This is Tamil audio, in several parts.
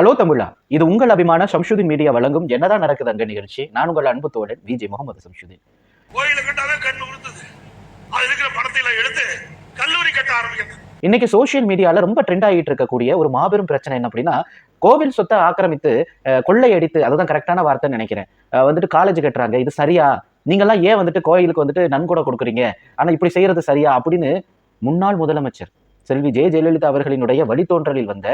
ஹலோ தமிழா இது உங்கள் அபிமான சம்ஷுதீன் மீடியா வழங்கும் என்னதான் நடக்குது அங்க நிகழ்ச்சி? நான் உங்கள் அன்பு தோழன் விஜய் முகமது சம்ஷுதீன் கோயில கட்டாவே கண்ணு உறுத்துது. அது இருக்கிற பணத்தை எல்லாம் எடுத்து கல்லூரி கட்ட ஆரம்பிக்கிறது. இன்னைக்கு சோஷியல் மீடியால ரொம்ப ட்ரெண்ட் ஆகிட்டு இருக்கக்கூடிய ஒரு மாபெரும் பிரச்சனை என்ன அப்படின்னா கோவில் சொத்தை ஆக்கிரமித்து கொள்ளையடித்து அதுதான் கரெக்டான வார்த்தைன்னு நினைக்கிறேன். வந்துட்டு காலேஜ் கட்டுறாங்க இது சரியா? நீங்கெல்லாம் ஏன் வந்துட்டு கோயிலுக்கு வந்துட்டு நன்கொடை கொடுக்குறீங்க? ஆனா இப்படி செய்யறது சரியா? அப்படின்னு முன்னாள் முதலமைச்சர் செல்வி ஜெய ஜெயலலிதா அவர்களினுடைய வழித்தோன்றலில் வந்த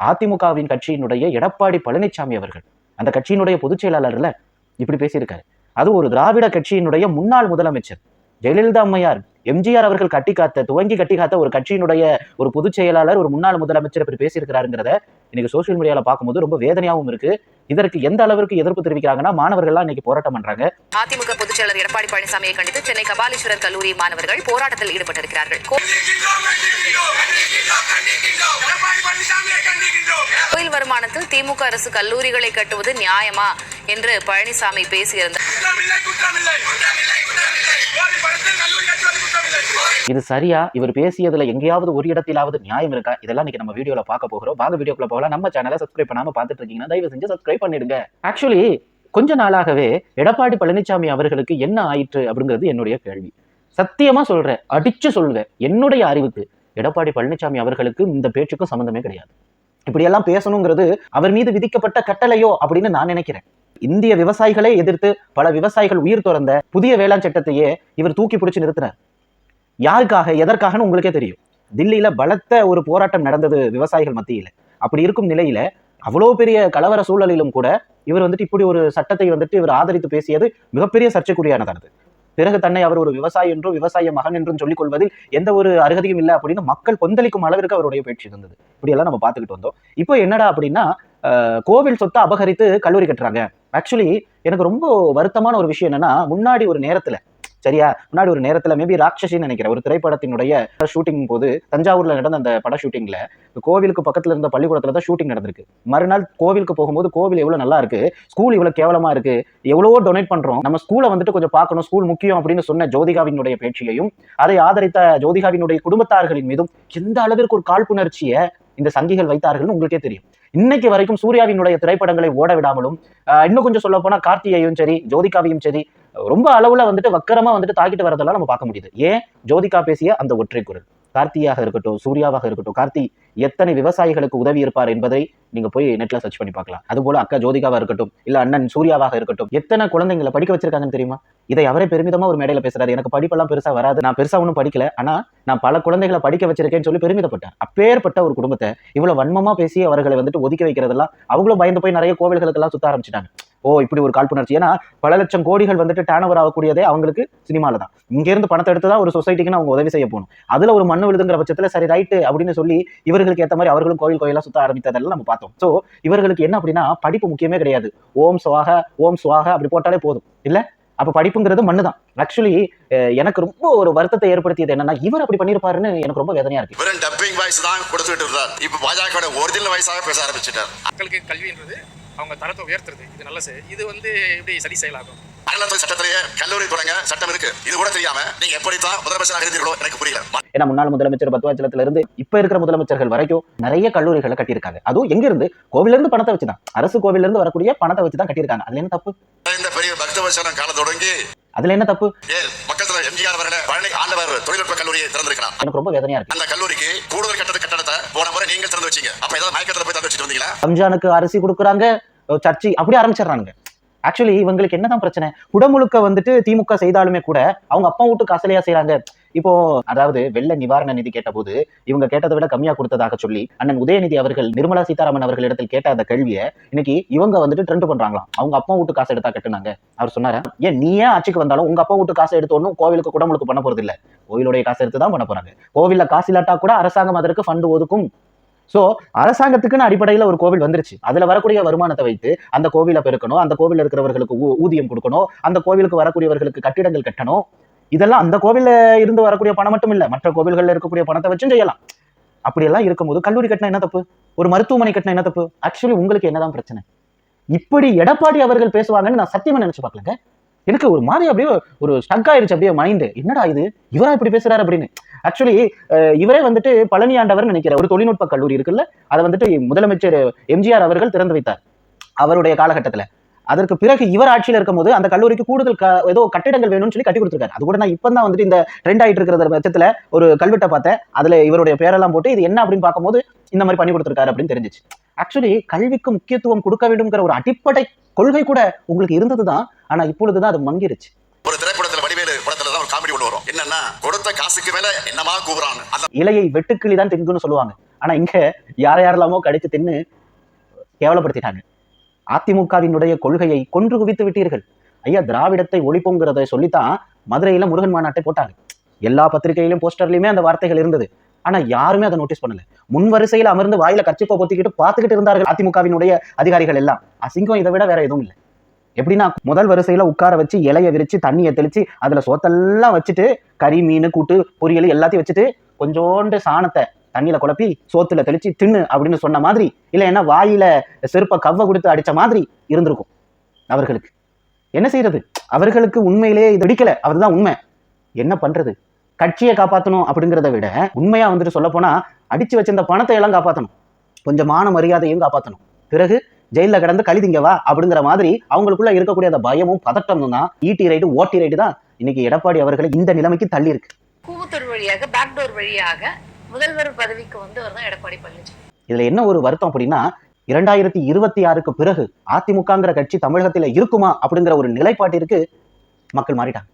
அதிமுகவின் கட்சியினுடைய எடப்பாடி பழனிசாமி அவர்கள். அந்த கட்சியினுடைய பொதுச் செயலாளர்ல இப்படி பேசியிருக்காரு. அது ஒரு திராவிட கட்சியினுடைய முன்னாள் முதலமைச்சர் ஜெயலலிதா அம்மையார் எம்ஜிஆர் அவர்கள் கட்டி காத்த துவங்கி கட்டி காத்த ஒரு கட்சியினுடைய ஒரு பொதுச் செயலாளர் ஒரு முன்னாள் முதலமைச்சர் இப்படி பேசியிருக்கிறாருங்கிறத இன்னைக்கு சோஷியல் மீடியாவில் பார்க்கும்போது ரொம்ப வேதனையாகவும் இருக்கு. இதற்கு எந்த அளவிற்கு எதிர்ப்பு தெரிவிக்கிறாங்கன்னா மாணவர்கள்லாம் இன்னைக்கு போராட்டம் பண்றாங்க. அதிமுக பொதுச் செயலர் எடப்பாடி பழனிசாமியை கண்டித்து சென்னை கபாலீஸ்வரர் கல்லூரி மாணவர்கள் போராட்டத்தில் ஈடுபட்டிருக்கிறார்கள். கோயில் வருமானத்தில் திமுக அரசு கல்லூரிகளை கட்டுவது நியாயமா என்று பழனிசாமி பேசியிருந்தார். இது சரியா? இவர் பேசியதுல எங்கேயாவது ஒரு இடத்திலாவது நியாயம் இருக்கா? இதெல்லாம் இன்னைக்கு நம்ம வீடியோல பார்க்க போகிறோம். வாங்க வீடியோக்குள்ள போகலாம். நம்ம சேனலை சப்ஸ்கிரைப் பண்ணாம பார்த்துட்டு இருக்கீங்கன்னா தயவு செஞ்சு சப்ஸ்கிரைப் பண்ணிடுங்க. ஆக்சுவலி கொஞ்ச நாளாகவே எடப்பாடி பழனிசாமி அவர்களுக்கு என்ன ஆயிற்று அப்படிங்கிறது என்னுடைய கேள்வி. சத்தியமா சொல்றேன் அடிச்சு சொல்லுவேன். என்னுடைய அறிவுக்கு எடப்பாடி பழனிசாமி அவர்களுக்கு இந்த பேச்சுக்கும் சம்மந்தமே கிடையாது. இப்படியெல்லாம் பேசணுங்கிறது அவர் மீது விதிக்கப்பட்ட கட்டளையோ அப்படின்னு நான் நினைக்கிறேன். இந்திய விவசாயிகளே எதிர்த்து பல விவசாயிகள் உயிர் துறந்த புதிய வேளாண் சட்டத்தையே இவர் தூக்கி பிடிச்சு நிறுத்தினார். யாருக்காக எதற்காகன்னு உங்களுக்கே தெரியும். தில்லியில பலத்த ஒரு போராட்டம் நடந்தது விவசாயிகள் மத்தியில். அப்படி இருக்கும் நிலையில அவ்வளோ பெரிய கலவர சூழலிலும் கூட இவர் வந்துட்டு இப்படி ஒரு சட்டத்தை வந்துட்டு இவர் ஆதரித்து பேசியது மிகப்பெரிய சர்ச்சைக்குரியானதானது பிறகு தன்னை அவர் ஒரு விவசாயி என்றும் விவசாய மகன் என்றும் சொல்லிக் கொள்வதில் எந்த ஒரு அருகதையும் இல்லை அப்படின்னு மக்கள் கொந்தளிக்கும் அளவிற்கு அவருடைய பேச்சு இருந்தது. இப்படியெல்லாம் நம்ம பார்த்துக்கிட்டு வந்தோம். இப்போ என்னடா அப்படின்னா கோவில் சொத்தை அபகரித்து கல்லூரி கட்டுறாங்க. ஆக்சுவலி எனக்கு ரொம்ப வருத்தமான ஒரு விஷயம் என்னன்னா முன்னாடி ஒரு நேரத்துல சரியா? முன்னாடி ஒரு நேரத்துல மேபி ராட்சசின்னு நினைக்கிறேன். ஒரு திரைப்படத்தினுடைய ஷூட்டிங் போது தஞ்சாவூர்ல நடந்த அந்த பட ஷூட்டிங்ல கோவிலுக்கு பக்கத்துல இருந்த பள்ளிக்கூடத்துல தான் ஷூட்டிங் நடந்திருக்கு. மறுநாள் கோவிலுக்கு போகும்போது கோவில் எவ்வளவு நல்லா இருக்கு ஸ்கூல் இவ்வளவு கேவலமா இருக்கு எவ்வளவோ டொனேட் பண்றோம். நம்ம ஸ்கூலை வந்துட்டு கொஞ்சம் பார்க்கணும் ஸ்கூல் முக்கியம் அப்படின்னு சொன்ன ஜோதிகாவினுடைய பேச்சையும் அதை ஆதரித்த ஜோதிகாவினுடைய குடும்பத்தார்களின் மீதும் எந்த அளவிற்கு ஒரு காழ்ப்புணர்ச்சியை இந்த சங்கிகள் வைத்தார்கள்னு உங்களுக்கே தெரியும். இன்னைக்கு வரைக்கும் சூர்யாவினுடைய திரைப்படங்களை ஓட விடாமலும் இன்னும் கொஞ்சம் சொல்ல போனா கார்த்தியையும் சரி ஜோதிகாவையும் சரி ரொம்ப அளவுல வந்துட்டு வக்கரமா வந்துட்டு தாக்கிட்டு வரதெல்லாம் நம்ம பார்க்க முடியுது. ஏன்? ஜோதிகா பேசிய அந்த ஒற்றை குரல். கார்த்தியாக இருக்கட்டும் சூர்யாவாக இருக்கட்டும் கார்த்தி எத்தனை விவசாயிகளுக்கு உதவி இருப்பார் என்பதை நீங்க போய் நெட்ல சர்ச் பண்ணி பார்க்கலாம். அதுபோல அக்கா ஜோதிகாவா இருக்கட்டும் இல்ல அண்ணன் சூர்யாவாக இருக்கட்டும் எத்தனை குழந்தைங்களை படிக்க வச்சிருக்காங்கன்னு தெரியுமா? இதை அவரே பெருமிதமா ஒரு மேடையில பேசுறாரு. எனக்கு படிப்பெல்லாம் பெருசா வராது. நான் பெருசா ஒன்றும் படிக்கல. ஆனா நான் பல குழந்தைகளை படிக்க வச்சிருக்கேன்னு சொல்லி பெருமிதப்பட்டேன் அப்பேற்பட்ட ஒரு குடும்பத்தை இவ்வளவு வன்மமா பேசி அவர்களை வந்துட்டு ஒதுக்கி வைக்கிறதெல்லாம் அவங்களும் பயந்து போய் நிறைய கோவில்களுக்கெல்லாம் சுத்த ஆரம்பிச்சிட்டாங்க. ஓ இப்படி ஒரு காழ்ப்புணர்ச்சி. ஏன்னா பல லட்சம் கோடிகள் வந்துட்டு டேன் ஓவர் ஆகக்கூடியதே அவங்களுக்கு சினிமால தான் இங்க இருந்து பணத்தை எடுத்து தான் ஒரு சொசைட்டிக்கு அவங்க உதவி செய்ய போகணும். அதுல ஒரு மண்ணு விழுதுங்கிற பட்சத்துல சரி ரைட்டு அப்படின்னு சொல்லி இவர்களுக்கு ஏத்த மாதிரி அவர்களும் கோவில் கோயிலா சுத்த ஆரம்பித்ததெல்லாம் நம்ம பார்த்தோம். சோ இவர்களுக்கு என்ன அப்படின்னா படிப்பு முக்கியமே கிடையாது. ஓம் சுவாக ஓம் சுவாக அப்படி போட்டாலே போதும். இல்ல? அப்ப படிப்புங்கிறது மண்ணு தான் ஆக்சுவலி எனக்கு ரொம்ப ஒரு வருத்தத்தை ஏற்படுத்தியது என்னன்னா இவர் அப்படி பண்ணிருப்பாருன்னு எனக்கு ரொம்ப வேதனையா இருக்கு. வெறும் டப்பிங் வாய்ஸ் தான் கொடுத்துட்டு இருந்தார். இப்ப பாஜக ஒரிஜினல் வாய்ஸாக பேச ஆரம்பிச்சிட்டார். மக்களுக்கு கல்வின்றது அவங்க தரத்தை உயர்த்துறது. இது நல்ல செய் இது வந்து எப்படி சரி செயலாகும்? அறநிலையத்துறை சட்டத்திலேயே கல்லூரி தொடங்க சட்டம் இருக்கு. இது கூட தெரியாம நீங்க எப்படித்தான் முதலமைச்சராக இருந்தீர்களோ எனக்கு புரியல. ஏன்னா முன்னாள் முதலமைச்சர் பத்வாச்சலத்துல இருந்து இப்ப இருக்கிற முதலமைச்சர்கள் வரைக்கும் நிறைய கல்லூரிகளை கட்டியிருக்காங்க. அதுவும் எங்க இருந்து கோவில இருந்து பணத்தை வச்சுதான். அரசு கோவில இருந்து வரக்கூடிய பணத்தை வச்சுதான் கட்டியிருக்காங்க. அதுல என்ன தப்பு? இந்த பெரிய பக்தவசனம் காலம் தொடங்கி அதுல என்ன தப்பு? எனக்கு ரொம்ப வேதனையா இருக்கு. அந்த கல்லூரிக்கு கூடுதல் கட்டட கட்டடத்தை போன முறை நீங்கள் திறந்து வச்சீங்க. அப்ப ஏதாவது மயக்கத்துல போய் திறந்து வச்சுட்டு வந்தீங்களா? ரம்ஜானுக்கு அரிசி கொடுக்குறாங்க சர்ச்சை அப்படி ஆரம்பிச்சிடுறாங்க ஆக்சுவலி இவங்களுக்கு என்னதான் பிரச்சனை? குடமுழுக்க வந்துட்டு திமுக செய்தாலுமே கூட அவங்க அப்பா வீட்டு காசலையா செய்றாங்க. இப்போ அதாவது வெள்ள நிவாரண நிதி கேட்டபோது இவங்க கேட்டதை விட கம்மியா கொடுத்ததாக சொல்லி அண்ணன் உதயநிதி அவர்கள் நிர்மலா சீதாராமன் அவர்களிடத்தில் கேட்ட அந்த கேள்வியை இன்னைக்கு இவங்க வந்துட்டு ட்ரெண்ட் பண்றாங்களாம். அவங்க அப்பா வீட்டு காசு எடுத்தா கட்டுனாங்க. அவர் சொன்னாரு ஏன் நீ ஏன் ஆட்சிக்கு வந்தாலும் உங்க அப்பா வீட்டு காசு எடுத்து ஒன்றும் கோவிலுக்கு குடமுழுக்கு பண்ண போறது இல்ல. கோவிலுடைய காசு எடுத்து தான் பண்ண போறாங்க. கோவில்ல காசு இல்லாட்டா கூட அரசாங்கம் அதற்கு ஃபண்டு ஒதுக்கும். சோ அரசாங்கத்துக்குன்னு அடிப்படையில ஒரு கோவில் வந்துருச்சு. அதுல வரக்கூடிய வருமானத்தை வைத்து அந்த கோவிலை பெருக்கணும் அந்த கோவில் இருக்கிறவர்களுக்கு ஊ- ஊதியம் கொடுக்கணும் அந்த கோவிலுக்கு வரக்கூடியவர்களுக்கு கட்டிடங்கள் கட்டணும். இதெல்லாம் அந்த கோவில்ல இருந்து வரக்கூடிய பணம் மட்டும் இல்ல மற்ற கோவில்கள்ல இருக்கக்கூடிய பணத்தை வச்சும் செய்யலாம். அப்படியெல்லாம் இருக்கும்போது கல்லூரி கட்டினா என்ன தப்பு? ஒரு மருத்துவமனை கட்டினா என்ன தப்பு? ஆக்சுவலி உங்களுக்கு என்னதான் பிரச்சனை? இப்படி எடப்பாடி அவர்கள் பேசுவாங்கன்னு நான் சத்தியமா நினைச்சு பார்க்கலங்க. எனக்கு ஒரு மாதிரி அப்படியே ஒரு ஸ்டக் ஆயிடுச்சு அப்படியே மைண்டு என்னடா இது? இவரா இப்படி பேசுறாரு அப்படின்னு. ஆக்சுவலி இவரே வந்துட்டு பழனி ஆண்டவர் நினைக்கிற ஒரு தொழில்நுட்ப கல்லூரி இருக்குல்ல அதை வந்துட்டு முதலமைச்சர் எம்ஜிஆர் அவர்கள் திறந்து வைத்தார். அவருடைய காலகட்டத்துல. அதற்கு பிறகு இவர் ஆட்சியில் இருக்கும்போது அந்த கல்லூரிக்கு கூடுதல் ஏதோ கட்டிடங்கள் வேணும்னு சொல்லி கட்டி கொடுத்துருக்காரு. அது கூட நான் இப்போ தான் வந்துட்டு இந்த ட்ரெண்ட் ஆயிட்டு இருக்கிற பட்சத்துல ஒரு கல்வெட்டை பார்த்தேன். அதுல இவருடைய பேரெல்லாம் போட்டு இது என்ன அப்படின்னு பார்க்கும்போது இந்த மாதிரி பண்ணி கொடுத்துருக்காரு அப்படின்னு தெரிஞ்சிச்சு. ஆக்சுவலி கல்விக்கு முக்கியத்துவம் கொடுக்க வேண்டும்ங்கிற ஒரு அடிப்படை கொள்கை கூட உங்களுக்கு இருந்ததுதான். ஆனா இப்பொழுதுதான் அது மங்கிருச்சு. ஒரு திரைப்படத்துல வடிவேலு படத்துல தான் ஒரு காமெடி ஒன்று வரும். என்னன்னா கொடுத்த காசுக்கு மேல என்னமா கூவுறான் அந்த இலையை வெட்டுக்கிளி தான் திங்குன்னு சொல்லுவாங்க. ஆனா இங்க யார் யாரெல்லாமோ கடிச்சு தின்னு கேவலப்படுத்திட்டாங்க. அதிமுகவினுடைய கொள்கையை கொன்று குவித்து விட்டீர்கள். ஐயா திராவிடத்தை ஒழிப்போங்கிறத சொல்லித்தான் மதுரையில முருகன் மாநாட்டை போட்டாங்க. எல்லா பத்திரிகையிலும் போஸ்டர்லயுமே அந்த வார்த்தைகள் இருந்தது. ஆனா யாருமே அதை நோட்டீஸ் பண்ணல. முன் வரிசையில் அமர்ந்து வாயில கச்சிப்பை பொத்திக்கிட்டு பார்த்துக்கிட்டு இருந்தார்கள் அதிமுகவினுடைய அதிகாரிகள் எல்லாம். அசிங்கம் இதை விட வேற எதுவும் இல்லை. எப்படின்னா முதல் வரிசையில உட்கார வச்சு இலைய விரிச்சு தண்ணியை தெளிச்சு அதுல சோத்தெல்லாம் வச்சுட்டு கறி மீன் கூட்டு பொரியல் எல்லாத்தையும் வச்சுட்டு கொஞ்சோண்டு சாணத்தை தண்ணியில குழப்பி சோத்துல தெளிச்சு தின்னு அப்படின்னு சொன்ன மாதிரி இல்லைன்னா வாயில செருப்பை கவ்வ கொடுத்து அடிச்ச மாதிரி இருந்திருக்கும் அவர்களுக்கு. என்ன செய்யறது அவர்களுக்கு உண்மையிலேயே இது பிடிக்கல. அதுதான் உண்மை. என்ன பண்றது? கட்சியை காப்பாற்றணும் அப்படிங்கிறத விட உண்மையா வந்துட்டு சொல்ல போனா அடிச்சு வச்சிருந்த பணத்தை எல்லாம் காப்பாற்றணும் கொஞ்சம் மான மரியாதையும் காப்பாற்றணும் பிறகு ஜெயில கிடந்து கழிதிங்கவா அப்படிங்கிற மாதிரி அவங்களுக்குள்ள இருக்கக்கூடிய அந்த பயமும் பதட்டமும் தான். ஈட்டி ரைடு ஓட்டி ரைடு தான் இன்னைக்கு எடப்பாடி அவர்களை இந்த நிலைமைக்கு தள்ளி இருக்கு. கூவுத்தொரு வழியாக பேக்டோர் வழியாக முதல்வர் பதவிக்கு வந்தவர் தான் எடப்பாடி பழனிசாமி. இதுல என்ன ஒரு வருத்தம் அப்படின்னா இரண்டாயிரத்தி இருபத்தி ஆறுக்கு பிறகு அதிமுகங்கிற கட்சி தமிழகத்துல இருக்குமா அப்படிங்கிற ஒரு நிலைப்பாட்டிற்கு மக்கள் மாறிட்டாங்க.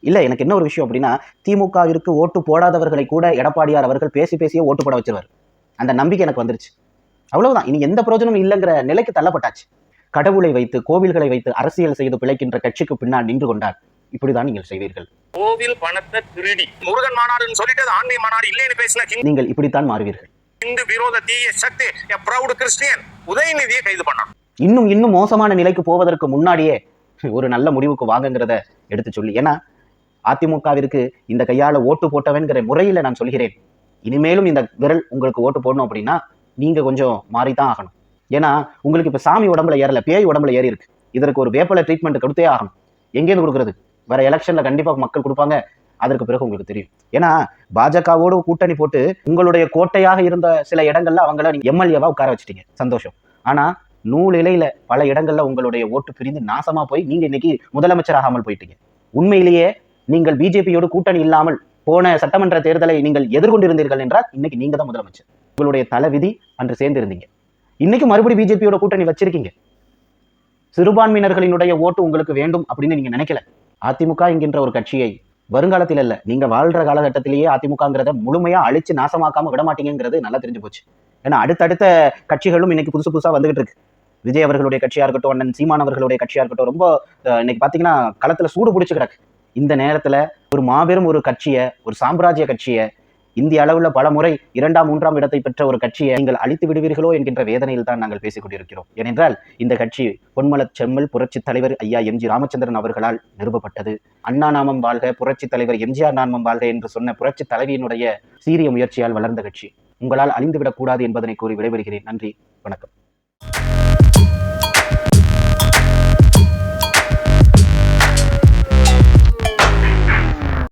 இல்ல எனக்கு என்ன ஒரு விஷயம் அப்படின்னா திமுகவிற்கு ஓட்டு போடாதவர்களை கூட எடப்பாடியார் அவர்கள் பேசி பேசியே ஓட்டு போட வச்சிருவார். அந்த நம்பிக்கை எனக்கு வந்துருச்சு. அவ்வளவுதான். இனி எந்த பிரயோஜனமும் இல்லைங்கிற நிலைக்கு தள்ளப்பட்டாச்சு. கடவுளை வைத்து கோவில்களை வைத்து அரசியல் செய்து பிழைக்கின்ற கட்சிக்கு பின்னால் நின்று கொண்டார் இப்படிதான் நீங்கள் செய்வீர்கள். கோவில் பணத்தை திருடி. முருகன் மாநாடுன்னு சொல்லிட்டு ஆன்மீக மாநாடு இல்லைன்னு பேசின நீங்கள் இப்படித்தான் மாறுவீர்கள். ஹிந்து விரோத தீய சக்தி ப்ரௌடு கிறிஸ்டியன் உதயநிதியை கைது பண்ணணும் இன்னும் இன்னும் மோசமான நிலைக்கு போவதற்கு முன்னாடியே ஒரு நல்ல முடிவுக்கு வாங்குங்கிறத எடுத்து சொல்லி ஏன்னா அதிமுகவிற்கு இந்த கையால ஓட்டு போட்டவன்கிற முறையில நான் சொல்கிறேன். இனிமேலும் இந்த விரல் உங்களுக்கு ஓட்டு போடணும் அப்படின்னா நீங்க கொஞ்சம் மாறித்தான் ஆகணும். ஏன்னா உங்களுக்கு இப்ப சாமி உடம்புல ஏறல பேய் உடம்புல ஏறி இருக்கு. இதற்கு ஒரு வேப்பலை ட்ரீட்மெண்ட் கொடுத்தே ஆகணும். எங்கேருந்து கொடுக்கறது? வர எலெக்ஷன்ல கண்டிப்பா மக்கள் கொடுப்பாங்க. அதற்கு பிறகு உங்களுக்கு தெரியும். ஏன்னா பாஜகவோடு கூட்டணி போட்டு உங்களுடைய கோட்டையாக இருந்த சில இடங்கள்ல அவங்கள நீங்க எம்எல்ஏவா உட்கார வச்சிட்டீங்க. சந்தோஷம். ஆனா நூல் இலையில பல இடங்கள்ல உங்களுடைய ஓட்டு பிரிந்து நாசமா போய் நீங்க இன்னைக்கு முதலமைச்சராகாமல் போயிட்டீங்க. உண்மையிலேயே நீங்கள் பிஜேபியோடு கூட்டணி இல்லாமல் போன சட்டமன்ற தேர்தலை நீங்கள் எதிர்கொண்டிருந்தீர்கள் என்றால் இன்னைக்கு நீங்க தான் முதலமைச்சர். உங்களுடைய தலைவிதி அன்று சேர்ந்திருந்தீங்க. இன்னைக்கு மறுபடியும் பிஜேபியோட கூட்டணி வச்சிருக்கீங்க. சிறுபான்மையினர்களினுடைய ஓட்டு உங்களுக்கு வேண்டும் அப்படின்னு நீங்க நினைக்கல. அதிமுக என்கின்ற ஒரு கட்சியை வருங்காலத்தில் இல்ல நீங்க வாழ்ற காலகட்டத்திலேயே அதிமுகங்கிறத முழுமையா அழிச்சு நாசமாக்காம விட மாட்டீங்கிறது நல்லா தெரிஞ்சு போச்சு. ஏன்னா அடுத்தடுத்த கட்சிகளும் இன்னைக்கு புதுசு புதுசா வந்துகிட்டு இருக்கு. விஜய் அவர்களுடைய கட்சியா இருக்கட்டும் அண்ணன் சீமான் அவர்களுடைய கட்சியா இருக்கட்டும் ரொம்ப இன்னைக்கு பாத்தீங்கன்னா களத்துல சூடு பிடிச்சு கிடக்கு. இந்த நேரத்துல ஒரு மாபெரும் ஒரு கட்சியை ஒரு சாம்ராஜ்ய கட்சியை இந்திய அளவுல பல முறை இரண்டாம் மூன்றாம் இடத்தை பெற்ற ஒரு கட்சியை நீங்கள் அழித்து விடுவீர்களோ என்கின்ற வேதனையில் தான் நாங்கள் பேசிக் கொண்டிருக்கிறோம். ஏனென்றால் இந்த கட்சி பொன்மல செம்மல் புரட்சி தலைவர் ஐயா எம்ஜி ராமச்சந்திரன் அவர்களால் நிறுவப்பட்டது. அண்ணா நாமம் வாழ்க புரட்சி தலைவர் எம்ஜிஆர் நாமம் வாழ்க என்று சொன்ன புரட்சி தலைவியினுடைய சீரிய முயற்சியால் வளர்ந்த கட்சி. உங்களால் அழிந்துவிடக்கூடாது என்பதனை கூறி விடைபெறுகிறேன். நன்றி வணக்கம்.